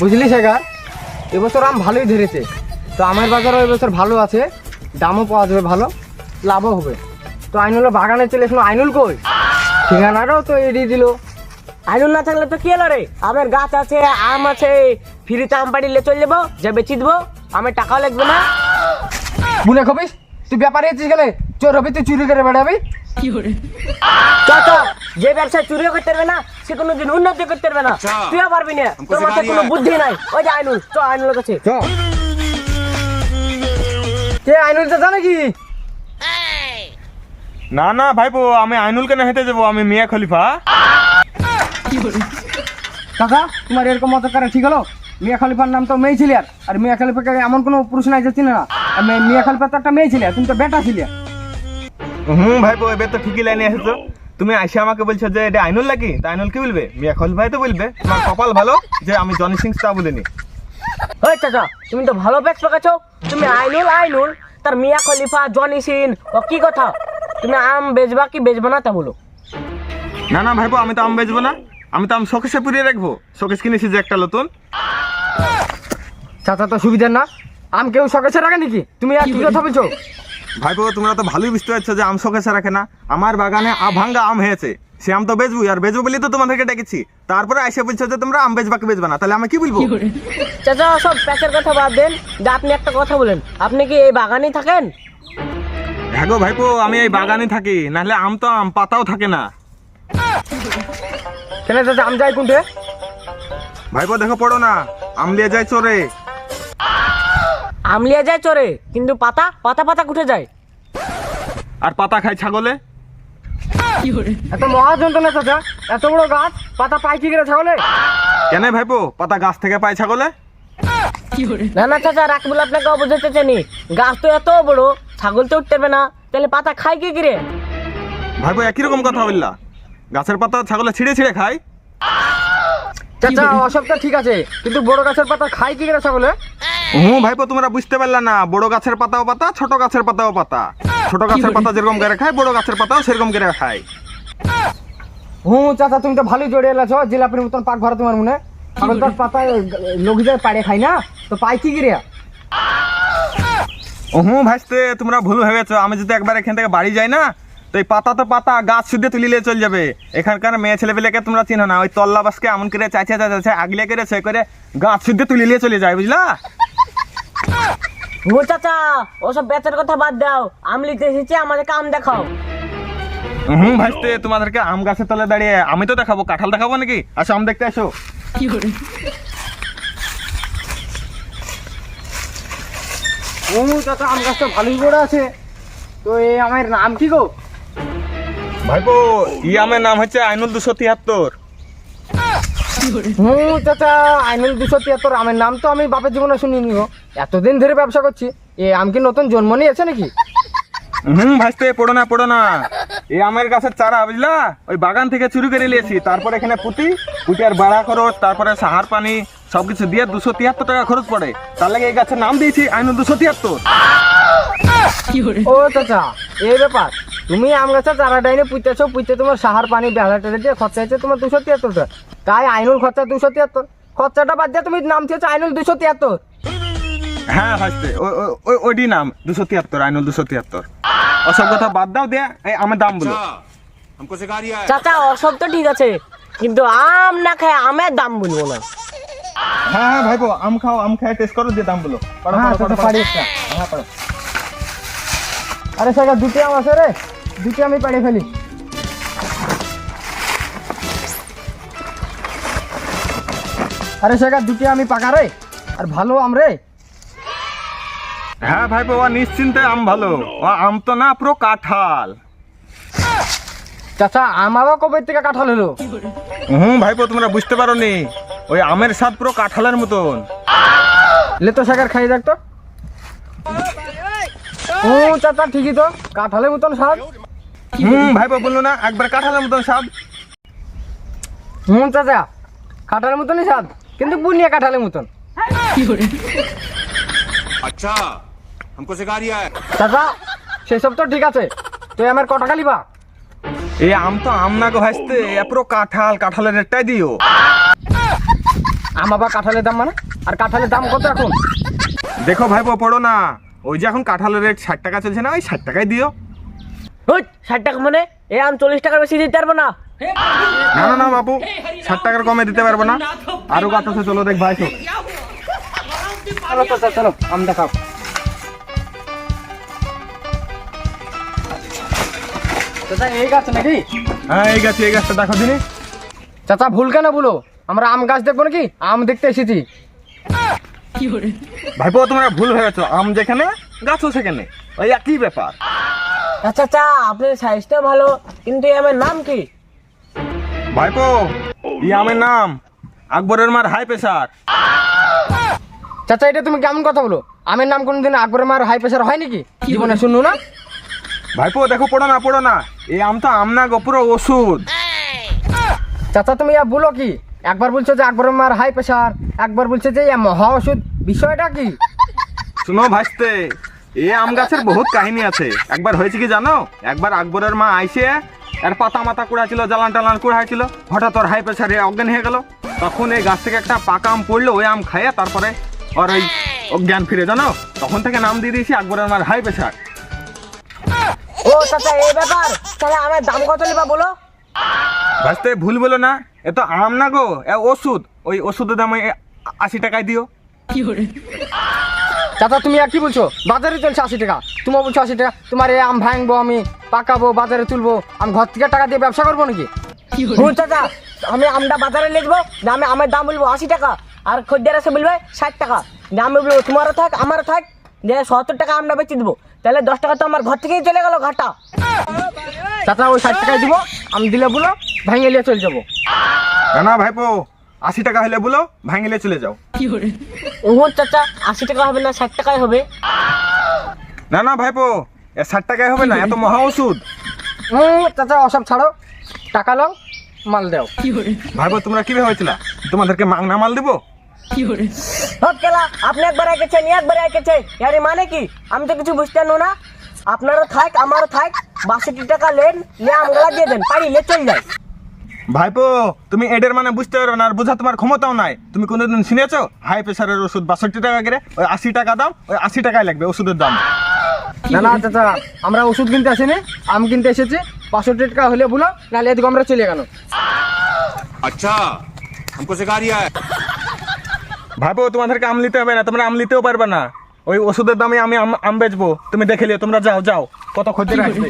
বুঝলি শেখার? এবছর আম ভালোই ধরেছে। তো আমের বাজারও এবছর ভালো আছে দামও পাওয়া যাবে ভালো লাভও হবে। তো আইনুলের বাগানে চলে এসলো আইনুল কই? ঠিকানাটাও তো এড়িয়ে দিল। আইনুল না থাকলে তো কি হলো রে? আমের গাছ আছে আম আছে ফ্রিতে আম পাড়িলে চলে যাব যা বেচি দেবো আমার টাকাও লাগবে না। বুনে খবিস তুই ব্যাপারে এসেছিস গেলে? চোর হবি তুই চুরি করে বেড়াবি? চ চ, যে ব্যবসা চুরিও করতে পারবে না সে কোনোদিন উন্নতি করতে পারবে না। তুইও পারবি না। তোর মাথায় কোনো বুদ্ধি নাই। ওই যে আইনুল চ আইনুলের কাছে। কে আইনুল তো জানে কি? না না ভাইপো আমি আইনুলকে না হেঁটে যাব আমি মিয়া খলিফা। কাকা তোমার এরকম মত করা ঠিক হলো? মিয়া খলিফার নাম তো মেয়ে ছিল আর। মিয়া খলিফাকে এমন কোনো পুরুষ নাই যে চিনে না। মিয়া খলিফা তো একটা মেয়ে ছিল তুমি তো বেটা ছিলে। হুম ভাইপো এবার তো ঠিকই লাইনে এসেছ। তুমি আইসা আমাকে বলছো যে এটা আইনুল নাকি? তা আইনুল কি বলবে? মিয়া খলিফাই তো বলবে। তোমার কপাল ভালো যে আমি জনি সিং তা বলিনি। ওই চাচা তুমি তো ভালো ব্যাগ পাকাছো তুমি আইনুল আইনুল। তার মিয়া খলিফা জনি সিন ও কি কথা? তুমি আম বেচবা কি বেচবা না তা বলো। না না ভাইপো আমি তো আম বেচবো না। আমি তো আম শোকেশে পুড়িয়ে রাখব। শোকেশ কিনেছি যে একটা নতুন। চাচা তো সুবিধার না। আম কেউ শখেছে রাখে নাকি? তুমি আর কি কথা বলছো? ভাইপো তোমরা তো ভালোই বুঝতে পারছ যে আম শোকেশে রাখে না আমার বাগানে ভাঙ্গা আম হয়েছে। সে আম তো বেচবো আর বেচবো বলি তো তোমাদেরকে ডেকেছি। তারপরে আইসা বলছো যে তোমরা আম বেচবা কি বেচবা না। তাহলে আমি কি বলব? চাচা সব প্যাচের কথা বাদ দেন। যে আপনি একটা কথা বলেন আপনি কি এই বাগানেই থাকেন? হ্যাঁ গো ভাইপো আমি এই বাগানে থাকি। নাহলে আম তো আম পাতাও থাকে না। কেন চাচা আম যাই কোনটে? ভাইপো দেখো পড়ো না। আম লিয়ে যায় চোরে। আমলিয়া যায় চরে কিন্তু পাতা পাতা পাতা কুঠে যায়। আর পাতা খায় ছাগলে? এত মহা যন্ত্রণা চাচা এত বড় গাছ পাতা পাই কি করে ছাগলে? কেন ভাইপো পাতা গাছ থেকে পায় ছাগলে? না না চাচা রাখবুল আপনাকে বুঝাতে চাইনি গাছ তো এত বড় ছাগল তো উঠতে না। তাহলে পাতা খায় কি কিরে? ভাইপো একই রকম কথা বললা। গাছের পাতা ছাগলে ছিঁড়ে ছিঁড়ে খায়? চাচা অসবটা ঠিক আছে কিন্তু বড় গাছের পাতা খাই কি করে ছাগলে? হুম ভাইপো তোমরা বুঝতে পারলা না। বড় গাছের পাতাও পাতা ছোট গাছের পাতাও পাতা। ছোট গাছের পাতা যেরকম করে খায় বড় গাছের পাতাও সেরকম করে খায়। হুম চাচা তুমি তো ভালোই জড়িয়ে এলাছো জিলাপির মতন পাক ভরা তোমার মনে। ছাগল তো পাতা লোক যায় পাড়ে খাই না তো পাই কি করে হুম ভাইস্তে তোমরা ভুল ভেবেছো। আমি যদি একবার এখান থেকে বাড়ি যাই না তো এই পাতা তো পাতা গাছ শুদ্ধে তুলিলে চলে যাবে। এখানকার মেয়ে ছেলেপেলেকে তোমরা চিনো না। ওই তল্লা বাসকে এমন করে চাইছে চাইছে আগলে করে সে করে গাছ শুদ্ধে তুলিলে চলে যায় বুঝলা? ও চাচা ওসব বেচার কথা বাদ দাও। আমলিতে এসেছে আমাদের কাম দেখাও। হুম ভাইস্তে তোমাদেরকে আম গাছের তলে দাঁড়িয়ে আমি তো দেখাবো কাঁঠাল দেখাবো নাকি? আসো আম দেখতে আসো। হুম চাচা আম গাছটা ভালোই বড় আছে। তো এই আমার নাম কি গো? ভাইপো ই আমের নাম হচ্ছে আইনুল দুশো তিয়াত্তর। হুম চাচা আইনুল দুশো তিয়াত্তর আমের নাম তো আমি বাপের জীবনে শুনিনি গো। এতদিন ধরে ব্যবসা করছি এ আম কি নতুন জন্ম নিয়েছে নাকি? হুম ভাইস্তে পড়ো না পড়ো না। এই আমের গাছের চারা বুঝলা? ওই বাগান থেকে চুরি করে নিয়েছি তারপর এখানে পুঁতি পুঁতি আর বাড়া খরচ তারপরে সাহার পানি সবকিছু দিয়ে দুশো তিয়াত্তর টাকা খরচ পড়ে। তার লাগে এই গাছের নাম দিয়েছি আইনুল দুশো তিয়াত্তর। ও চাচা এই ব্যাপার। তুমি আম গাছের চারা ডাইনে পুঁতেছো পুঁতে তোমার সাহার পানি বেলা টেলে দিয়ে খরচা হয়েছে তোমার দুশো তিয়াত্তর টাকা। তাই আইনুল খরচা দুশো তিয়াত্তর। খরচাটা বাদ দিয়ে তুমি নাম দিয়েছ আইনুল দুশো তিয়াত্তর। হ্যাঁ হাসতে ওই ওইটি নাম দুশো তিয়াত্তর আইনুল দুশো তিয়াত্তর। ওসব কথা বাদ দাও দে আমার দাম বলো। চাচা ওসব তো ঠিক আছে কিন্তু আম না খায় আমের দাম বলব না। হ্যাঁ হ্যাঁ ভাইবো আম খাও আম খায় টেস্ট করো দিয়ে দাম বলো। হ্যাঁ, হ্যাঁ, আরে সাইকা দুটি আম আছে রে। দুটি আমি পাড়ে ফেলি। আরে সেটা দুটি আমি পাকা রে। আর ভালো আম রে। হ্যাঁ ভাইপো ও নিশ্চিন্তে আম ভালো। ও আম তো না পুরো কাঁঠাল। চাচা আম আবার কবে থেকে কাঁঠাল হলো? হুম ভাইপো তোমরা বুঝতে পারো নি ওই আমের স্বাদ পুরো কাঁঠালের মতন। লে তো শাকের খাই দেখ তো। ও চাচা ঠিকই তো। কাঁঠালের মতন স্বাদ। হুম ভাইপো বলল না একবার কাঁঠালের মতন স্বাদ। হুম চাচা কাঁঠালের মতনই স্বাদ। কিন্তু বুনিয়া কাঁঠালের মতন अच्छा हमको सिखा रिया है চাচা সেসব তো ঠিক আছে তুই আমার ক টাকা লিবা এই আম তো আম না গো ভাইস্তে এ পুরো কাঁঠাল কাঁঠালের রেটটাই দিও আম আবার কাঁঠালের দাম মানে আর কাঁঠালের দাম কত এখন দেখো ভাইপো পড়ো না ওই যে এখন কাঁঠালের রেট ষাট টাকা চলছে না ওই ষাট টাকায় দিও ওই ষাট টাকা মানে এ আম চল্লিশ টাকার বেশি দিতে পারবো না না না না বাবু ষাট টাকার কমে দিতে পারবো না আরও গাছ আছে চলো দেখ ভাই তো চলো চলো আম দেখাও। চাচা এই গাছ নাকি? হ্যাঁ এই গাছ এই গাছটা দেখো দিনি। চাচা ভুল কেন বলো আমরা আম গাছ দেখব নাকি? আম দেখতে এসেছি। ভাইপো তোমরা ভুল ভেবেছো। আম যেখানে গাছও সেখানে। ওই একই ব্যাপার। আচ্ছা আচ্ছা আপনার সাইজটা ভালো কিন্তু এই আমের নাম কি? ভাইপো ই আমের নাম আকবরের মার হাই প্রেসার চাচা এটা তুমি কেমন কথা বলো? আমের নাম কোনোদিন আকবরের মার হাই প্রেসার হয় নাকি? জীবনে শুনু না? ভাইপো দেখো পড়ো না পড়ো না। এই আম তো আম না গো পুরো ওষুধ। চাচা তুমি ইয়া বলো কি? একবার বলছো যে আকবরের মার হাই প্রেসার একবার বলছো যে ইয়া মহা ওষুধ বিষয়টা কি? শুনো ভাসতে এ আম গাছের বহুত কাহিনী আছে। একবার হয়েছে কি জানো? একবার আকবরের মা আইসে আর পাতা মাতা কুড়াছিল জ্বালান টালান কুড়া কুড়াইছিল হঠাৎ ওর হাই প্রেসারে অজ্ঞান হয়ে গেল। তখন এই গাছ থেকে একটা পাকা আম পড়ল ওই আম খাইয়ে তারপরে ওর ওই অজ্ঞান ফিরে জানো? তখন থেকে নাম দিয়ে দিয়েছি আকবরের আমার হাই প্রেসার ও চাচা এই ব্যাপার? তাহলে আমার দাম কত নেবা বলো? ভাসতে ভুল বলো না এ তো আম না গো এ ওষুধ। ওই ওষুধের দাম আশি টাকায় দিও। চাচা তুমি আর কি বলছো? বাজারে চলছে আশি টাকা। তুমি বলছো আশি টাকা। তোমার এই আম ভাঙবো আমি পাকাবো বাজারে তুলবো। আমি ঘর থেকে টাকা দিয়ে ব্যবসা করব নাকি? হুম চাচা আমি আমটা বাজারে লিখব আমি আমের দাম বলব আশি টাকা আর খদ্দের এসে বলবে ষাট টাকা। আমি বলব তোমারও থাক আমারও থাক যে সত্তর টাকা আমরা বেচে দেবো। তাহলে দশ টাকা তো আমার ঘর থেকেই চলে গেলো ঘাটা। চাচা ওই ষাট টাকায় দিব আমি দিলে বলো ভেঙে নিয়ে চলে যাব। না না ভাইপো আশি টাকা হলে বলো ভাঙিলে চলে যাও। ও চাচা আশি টাকা হবে না ষাট টাকাই হবে। না না ভাইপো এ ষাট টাকায় হবে না এত মহা ওষুধ। হুম চাচা ওসব ছাড়ো। টাকা লও মাল দাও। ভাইপো তোমরা কি ভেবেছিলা তোমাদেরকে মাংনা মাল দেবো? হোক কেলা আপনি একবার এঁকেছেন একবার এঁকেছে। আরে মানে কি? আমি তো কিছু বুঝতে পারল না। আপনারও থাক আমারও থাক। বাষট্টি টাকা লেন নিয়ে আমগুলা দিয়ে দেন পারি লে চল যায় ভাইপো তুমি এডের মানে বুঝতে পারবে না আর বোঝা তোমার ক্ষমতাও নাই তুমি কোনোদিন শুনেছো হাই প্রেশারের ওষুধ বাষট্টি টাকা করে ওই আশি টাকা দাম ওই আশি টাকায় লাগবে ওষুধের দাম না না চাচা আমরা ওষুধ কিনতে আসিনি আম কিনতে এসেছি পাঁচশো টাকা হলে বলো নাহলে এদিকে আমরা চলে গেল अच्छा हमको सिखा रिया है ভাইপো তোমাদেরকে আম নিতে হবে না তোমরা আম নিতেও পারবে না ওই ওষুধের দামে আমি আম আম বেচবো তুমি দেখে লিও তোমরা যাও যাও কত খদ্দের আসবে